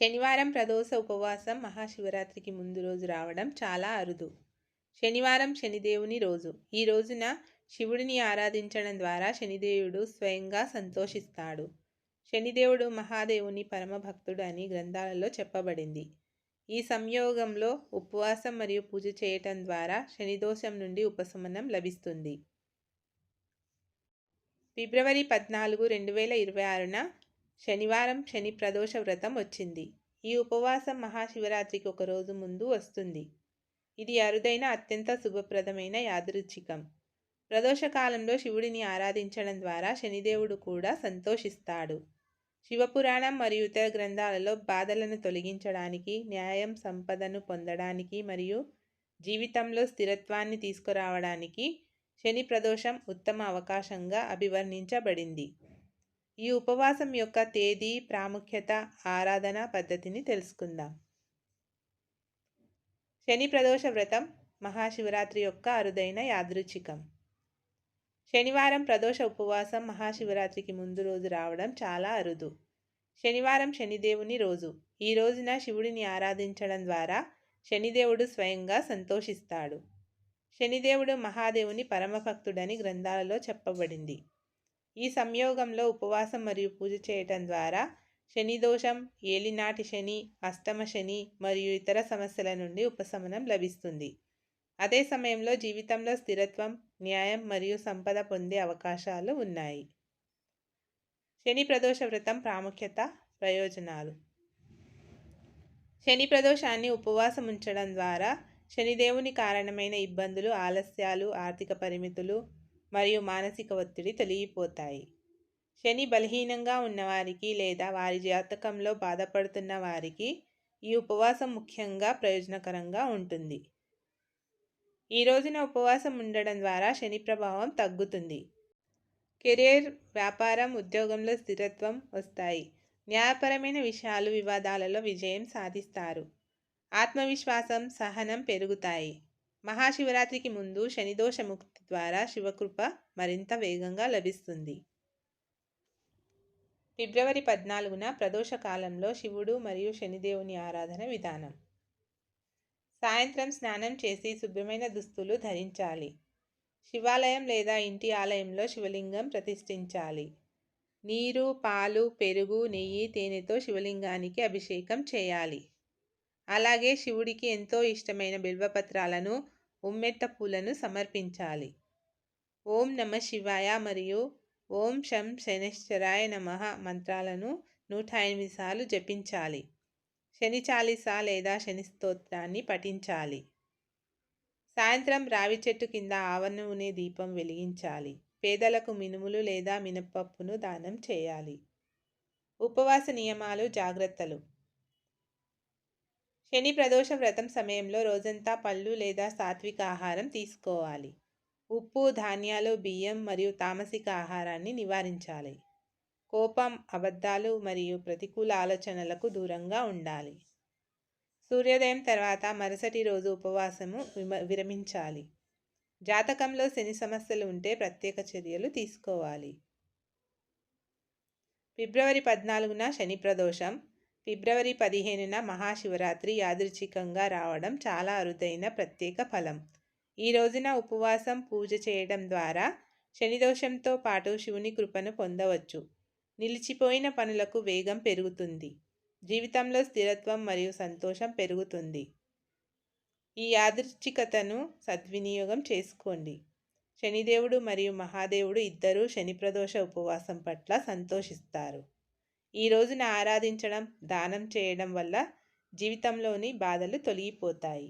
శనివారం ప్రదోష ఉపవాసం మహాశివరాత్రికి ముందు రోజు రావడం చాలా అరుదు. శనివారం శనిదేవుని రోజు. ఈ రోజున శివుడిని ఆరాధించడం ద్వారా శనిదేవుడు స్వయంగా సంతోషిస్తాడు. శనిదేవుడు మహాదేవుని పరమభక్తుడు అని గ్రంథాలలో చెప్పబడింది. ఈ సంయోగంలో ఉపవాసం మరియు పూజ చేయటం ద్వారా శనిదోషం నుండి ఉపశమనం లభిస్తుంది. ఫిబ్రవరి పద్నాలుగు రెండు వేల ఇరవై ఆరున శనివారం శని ప్రదోష వ్రతం వచ్చింది. ఈ ఉపవాసం మహాశివరాత్రికి ఒక రోజు ముందు వస్తుంది. ఇది అరుదైన అత్యంత శుభప్రదమైన యాదృచ్ఛికం. ప్రదోషకాలంలో శివుడిని ఆరాధించడం ద్వారా శనిదేవుడు కూడా సంతోషిస్తాడు. శివపురాణం మరియు ఇతర గ్రంథాలలో బాధలను తొలగించడానికి న్యాయం సంపదను పొందడానికి మరియు జీవితంలో స్థిరత్వాన్ని తీసుకురావడానికి శని ప్రదోషం ఉత్తమ అవకాశంగా అభివర్ణించబడింది. ఈ ఉపవాసం యొక్క తేదీ ప్రాముఖ్యత ఆరాధన పద్ధతిని తెలుసుకుందాం. శని ప్రదోష వ్రతం మహాశివరాత్రి యొక్క అరుదైన యాదృచ్ఛికం. శనివారం ప్రదోష ఉపవాసం మహాశివరాత్రికి ముందు రోజు రావడం చాలా అరుదు. శనివారం శనిదేవుని రోజు. ఈ రోజున శివుడిని ఆరాధించడం ద్వారా శనిదేవుడు స్వయంగా సంతోషిస్తాడు. శనిదేవుడు మహాదేవుని పరమభక్తుడని గ్రంథాలలో చెప్పబడింది. ఈ సంయోగంలో ఉపవాసం మరియు పూజ చేయటం ద్వారా శని దోషం ఏలినాటి శని అష్టమ శని మరియు ఇతర సమస్యల నుండి ఉపశమనం లభిస్తుంది. అదే సమయంలో జీవితంలో స్థిరత్వం న్యాయం మరియు సంపద పొందే అవకాశాలు ఉన్నాయి. శని ప్రదోష వ్రతం ప్రాముఖ్యత ప్రయోజనాలు. శని ప్రదోషాన్ని ఉపవాసం ఉంచడం ద్వారా శనిదేవుని కారణమైన ఇబ్బందులు ఆలస్యాలు ఆర్థిక పరిమితులు మరియు మానసిక ఒత్తిడి తొలగిపోతాయి. శని బలహీనంగా ఉన్నవారికి లేదా వారి జాతకంలో బాధపడుతున్న వారికి ఈ ఉపవాసం ముఖ్యంగా ప్రయోజనకరంగా ఉంటుంది. ఈ రోజున ఉపవాసం ఉండడం ద్వారా శని ప్రభావం తగ్గుతుంది. కెరీర్ వ్యాపారం ఉద్యోగంలో స్థిరత్వం వస్తాయి. న్యాయపరమైన విషయాలు వివాదాలలో విజయం సాధిస్తారు. ఆత్మవిశ్వాసం సహనం పెరుగుతాయి. మహాశివరాత్రికి ముందు శనిదోష ముక్తి ద్వారా శివకృప మరింత వేగంగా లభిస్తుంది. ఫిబ్రవరి పద్నాలుగున ప్రదోష కాలంలో శివుడు మరియు శనిదేవుని ఆరాధన విధానం. సాయంత్రం స్నానం చేసి శుభ్రమైన దుస్తులు ధరించాలి. శివాలయం లేదా ఇంటి ఆలయంలో శివలింగం ప్రతిష్ఠించాలి. నీరు పాలు పెరుగు నెయ్యి తేనెతో శివలింగానికి అభిషేకం చేయాలి. అలాగే శివుడికి ఎంతో ఇష్టమైన బిల్వపత్రాలను ఉమ్మెత్త పూలను సమర్పించాలి. ఓం నమ శివాయ మరియు ఓం శం శనిశ్చరాయ నమ మంత్రాలను నూట ఎనిమిది సార్లు జపించాలి. శని చాలీస లేదా శని స్తోత్రాన్ని పఠించాలి. సాయంత్రం రావి చెట్టు కింద ఆవనూనె దీపం వెలిగించాలి. పేదలకు మినుములు లేదా మినపప్పును దానం చేయాలి. ఉపవాస నియమాలు జాగ్రత్తలు. శని ప్రదోష వ్రతం సమయంలో రోజంతా పళ్ళు లేదా సాత్విక ఆహారం తీసుకోవాలి. ఉప్పు ధాన్యాలు బియ్యం మరియు తామసిక ఆహారాన్ని నివారించాలి. కోపం అబద్ధాలు మరియు ప్రతికూల ఆలోచనలకు దూరంగా ఉండాలి. సూర్యోదయం తర్వాత మరుసటి రోజు ఉపవాసము విరమించాలి. జాతకంలో శని సమస్యలు ఉంటే ప్రత్యేక చర్యలు తీసుకోవాలి. ఫిబ్రవరి పద్నాలుగున శని ప్రదోషం ఫిబ్రవరి పదిహేనున మహాశివరాత్రి యాదృచ్ఛికంగా రావడం చాలా అరుదైన ప్రత్యేక ఫలం. ఈ రోజున ఉపవాసం పూజ చేయడం ద్వారా శనిదోషంతో పాటు శివుని కృపను పొందవచ్చు. నిలిచిపోయిన పనులకు వేగం పెరుగుతుంది. జీవితంలో స్థిరత్వం మరియు సంతోషం పెరుగుతుంది. ఈ యాదృచ్ఛికతను సద్వినియోగం చేసుకోండి. శనిదేవుడు మరియు మహాదేవుడు ఇద్దరూ శని ప్రదోష ఉపవాసం పట్ల సంతోషిస్తారు. ఈ రోజున ఆరాధించడం దానం చేయడం వల్ల జీవితంలోని బాధలు తొలగిపోతాయి.